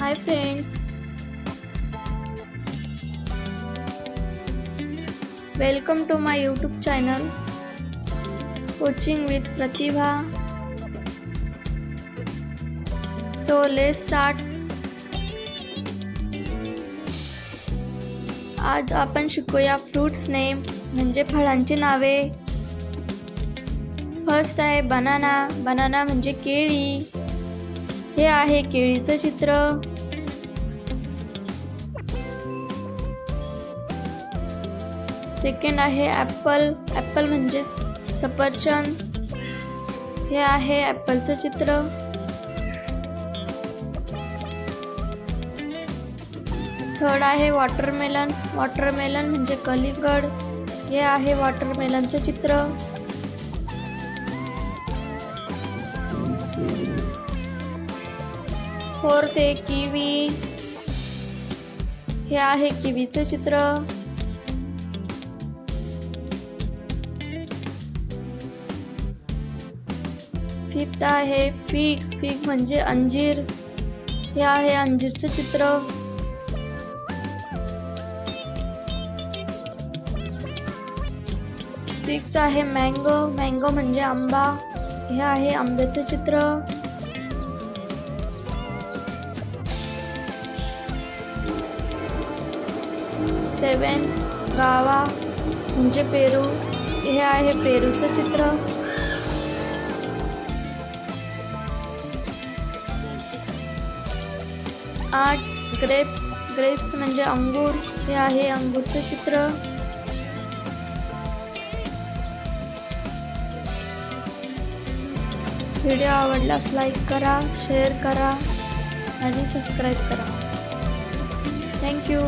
Hi friends welcome to my YouTube channel coaching with Pratibha so ले start आज आपण शिकूया फ्रूट्स नेम म्हणजे फळांची नावे. फर्स्ट आहे बनाना बनाना म्हणजे केळी. हे आहे केळीचं चित्र. सेकंड आहे ॲपल ॲपल म्हणजे सफरचंद. हे आहे ॲपलचं चित्र. थर्ड आहे वॉटरमेलन वॉटरमेलन म्हणजे कलिंगड. हे आहे वॉटरमेलनचं चित्र. फोर्थ आहे किवी. हे आहे किवीचं चित्र. फिफ्थ आहे फिग. फिग म्हणजे अंजीर. हे आहे अंजीरचं चित्र. सिक्स आहे मँगो. मँगो म्हणजे आंबा. हे आहे आंब्याचं चित्र. सेवन गावा म्हणजे पेरू हे आहे पेरूचं चित्र. आठ ग्रेप्स ग्रेप्स म्हणजे अंगूर हे आहे अंगूरचं चित्र. व्हिडिओ आवडल्यास लाईक करा शेअर करा आणि सबस्क्राईब करा. थँक्यू